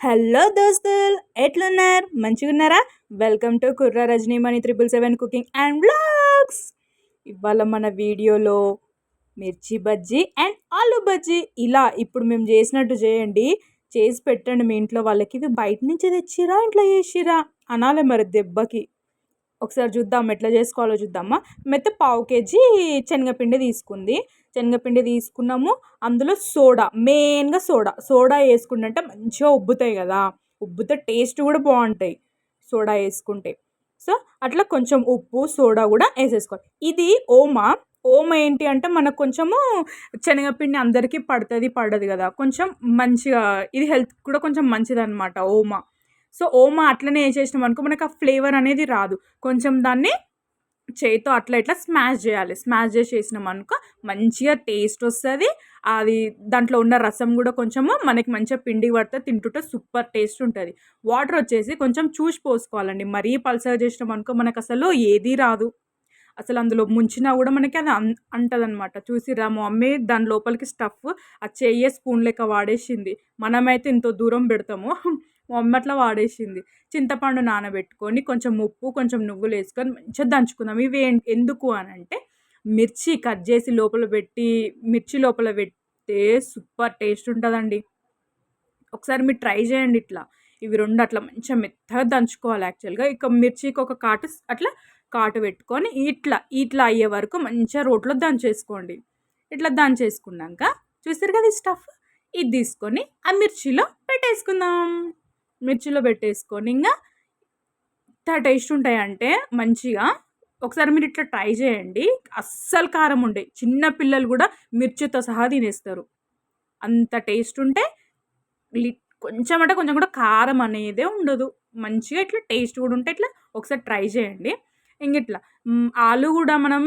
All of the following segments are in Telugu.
హలో దోస్తుల్ ఎట్లున్నారు? మంచిగున్నారా? Welcome to Kurra Rajanimani triple seven cooking and blogs ఇవాళ మన వీడియోలో మిర్చి బజ్జీ అండ్ ఆలు బజ్జీ. ఇలా ఇప్పుడు మేము చేసినట్టు చేయండి. చేసి పెట్టండి మీ ఇంట్లో వాళ్ళకి. ఇవి బయట నుంచి తెచ్చిరా ఇంట్లో చేసిరా? అనాలి మరి దెబ్బకి. ఒకసారి చూద్దాం ఎట్లా చేసుకోవాలో చూద్దామా. మెత్త పావు కేజీ శనగపిండి తీసుకుంది. శనగపిండి తీసుకున్నాము. అందులో సోడా మెయిన్గా సోడా. సోడా వేసుకుంటే మంచిగా ఉబ్బుతాయి కదా. ఉబ్బుతే టేస్ట్ కూడా బాగుంటాయి సోడా వేసుకుంటే. సో అట్లా కొంచెం ఉప్పు సోడా కూడా వేసేసుకోవాలి. ఇది ఓమా. ఓమ ఏంటి అంటే మనకు కొంచెము శనగపిండి అందరికీ పడుతుంది పడదు కదా. కొంచెం మంచిగా ఇది హెల్త్ కూడా కొంచెం మంచిది అనమాట ఓమా. సో ఓమా అట్లనే వేసేసినాం అనుకో మనకు ఆ ఫ్లేవర్ అనేది రాదు. కొంచెం దాన్ని చేయితో అట్లా ఇట్లా స్మాష్ చేయాలి. స్మాష్ చేసి వేసినాం అనుకో మంచిగా టేస్ట్ వస్తుంది. అది దాంట్లో ఉన్న రసం కూడా కొంచెము మనకి మంచిగా పిండి పడితే తింటుంటే సూపర్ టేస్ట్ ఉంటుంది. వాటర్ వచ్చేసి కొంచెం చూసి పోసుకోవాలండి. మరీ పల్సగా చేసినాం అనుకో మనకు అసలు ఏదీ రాదు. అసలు అందులో ముంచినా కూడా మనకి అది అన్ అంటదనమాట చూసి మా మమ్మీ దాని లోపలికి స్టఫ్ ఆ చెయ్యే స్పూన్ లెక్క వాడేసింది. మనమైతే ఇంత దూరం పెడతాము. అట్లా వాడేసింది. చింతపండు నానబెట్టుకొని కొంచెం ఉప్పు కొంచెం నువ్వులు వేసుకొని మంచిగా దంచుకుందాం. ఇవి ఎందుకు అని అంటే మిర్చి కట్ చేసి లోపల పెట్టి మిర్చి లోపల పెడితే సూపర్ టేస్ట్ ఉంటుందండి. ఒకసారి మీరు ట్రై చేయండి ఇట్లా. ఇవి రెండు అట్లా మంచిగా మెత్తగా దంచుకోవాలి యాక్చువల్గా. ఇక మిర్చికి ఒక కాటు అట్లా కాటు పెట్టుకొని ఇట్లా ఇట్లా అయ్యే వరకు మంచిగా రోట్లో దంచేసుకోండి. ఇట్లా దంచేసుకున్నాక చూస్తారు కదా ఈ స్టఫ్? ఇది తీసుకొని ఆ మిర్చిలో పెట్టేసుకుందాం. మిర్చిలో పెట్టేసుకొని ఇంకా ఎంత టేస్ట్ ఉంటాయంటే మంచిగా. ఒకసారి మీరు ఇట్లా ట్రై చేయండి. అస్సలు కారం ఉండే. చిన్న పిల్లలు కూడా మిర్చితో సహా తినేస్తారు. అంత టేస్ట్ ఉంటే కొంచెం అంటే కొంచెం కూడా కారం అనేదే ఉండదు. మంచిగా ఇట్లా టేస్ట్ కూడా ఉంటే ఇట్లా ఒకసారి ట్రై చేయండి. ఇంక ఇట్లా ఆలు కూడా మనం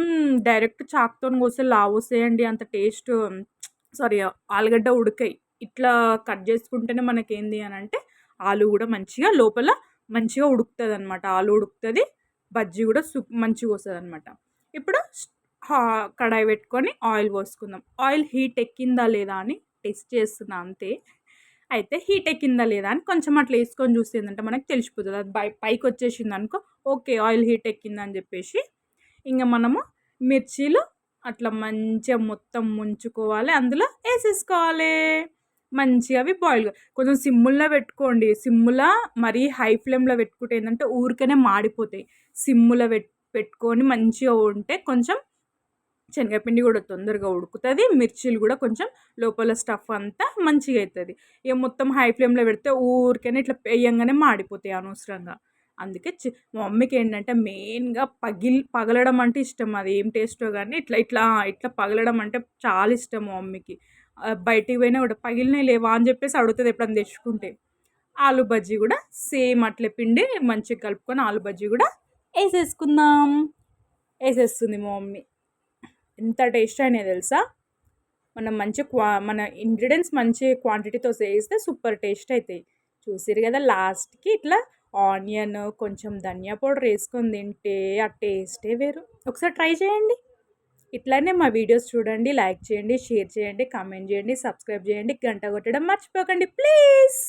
డైరెక్ట్ చాక్తో కోస్తే లావు వస్తాయండి అంత టేస్ట్ సారీ ఆలుగడ్డ ఉడకాయి. ఇట్లా కట్ చేసుకుంటేనే మనకేంది అని అంటే ఆలు కూడా మంచిగా లోపల మంచిగా ఉడుకుతుంది అనమాట ఆలు ఉడుకుతుంది బజ్జీ కూడా సూప్ మంచిగా వస్తుంది అనమాట ఇప్పుడు కడాయి పెట్టుకొని ఆయిల్ పోసుకుందాం. ఆయిల్ హీట్ ఎక్కిందా లేదా అని టెస్ట్ చేస్తున్నా అంతే. అయితే హీట్ ఎక్కిందా లేదా అని కొంచెం అట్లా వేసుకొని చూస్తే ఏంటంటే మనకు తెలిసిపోతుంది. అది బై పైకి వచ్చేసింది అనుకో ఓకే ఆయిల్ హీట్ ఎక్కిందని చెప్పేసి ఇంకా మనము మిర్చీలు అట్లా మంచిగా మొత్తం ముంచుకోవాలి. అందులో వేసేసుకోవాలి. మంచిగా అవి బాయిల్ కొంచెం సిమ్ముల్లో పెట్టుకోండి. సిమ్ములో మరీ హై ఫ్లేమ్లో పెట్టుకుంటే ఏంటంటే ఊరికనే మాడిపోతాయి. సిమ్ములో పెట్టుకొని మంచిగా ఉంటే కొంచెం శనగపిండి కూడా తొందరగా ఉడుకుతుంది. మిర్చీలు కూడా కొంచెం లోపల స్టఫ్ అంతా మంచిగా అవుతుంది ఇక మొత్తం హై ఫ్లేమ్లో పెడితే ఊరికనే ఇట్లా వేయంగానే మాడిపోతాయి అనవసరంగా. అందుకే చి మా మమ్మీకి ఏంటంటే మెయిన్గా పగిల్ పగలడం అంటే ఇష్టం. అది ఏం టేస్టో కానీ ఇట్లా ఇట్లా ఇట్లా పగలడం అంటే చాలా ఇష్టం మా మమ్మీకి. బయటికి పోయినా కూడా పగిలినాయి లేవా అని చెప్పేసి అడుగుతుంది ఎప్పుడన్నా తెచ్చుకుంటే. ఆలు బజ్జీ కూడా సేమ్ అట్లే పిండి మంచిగా కలుపుకొని ఆలు బజ్జీ కూడా వేసేసుకుందాం. వేసేస్తుంది మా మమ్మీ. ఎంత టేస్ట్ అయినా తెలుసా? మనం మంచి క్వా మన ఇంగ్రీడియంట్స్ మంచి క్వాంటిటీతో వేస్తే సూపర్ టేస్ట్ అవుతాయి చూసిరు కదా లాస్ట్కి ఇట్లా ఆనియన్ కొంచెం ధనియా పౌడర్ వేసుకొని తింటే ఆ టేస్టే వేరు. ఒకసారి ట్రై చేయండి. ఇట్లానే మా వీడియోస్ చూడండి లైక్ చేయండి షేర్ చేయండి కామెంట్ చేయండి సబ్స్క్రైబ్ చేయండి గంట కొట్టడం మర్చిపోకండి ప్లీజ్!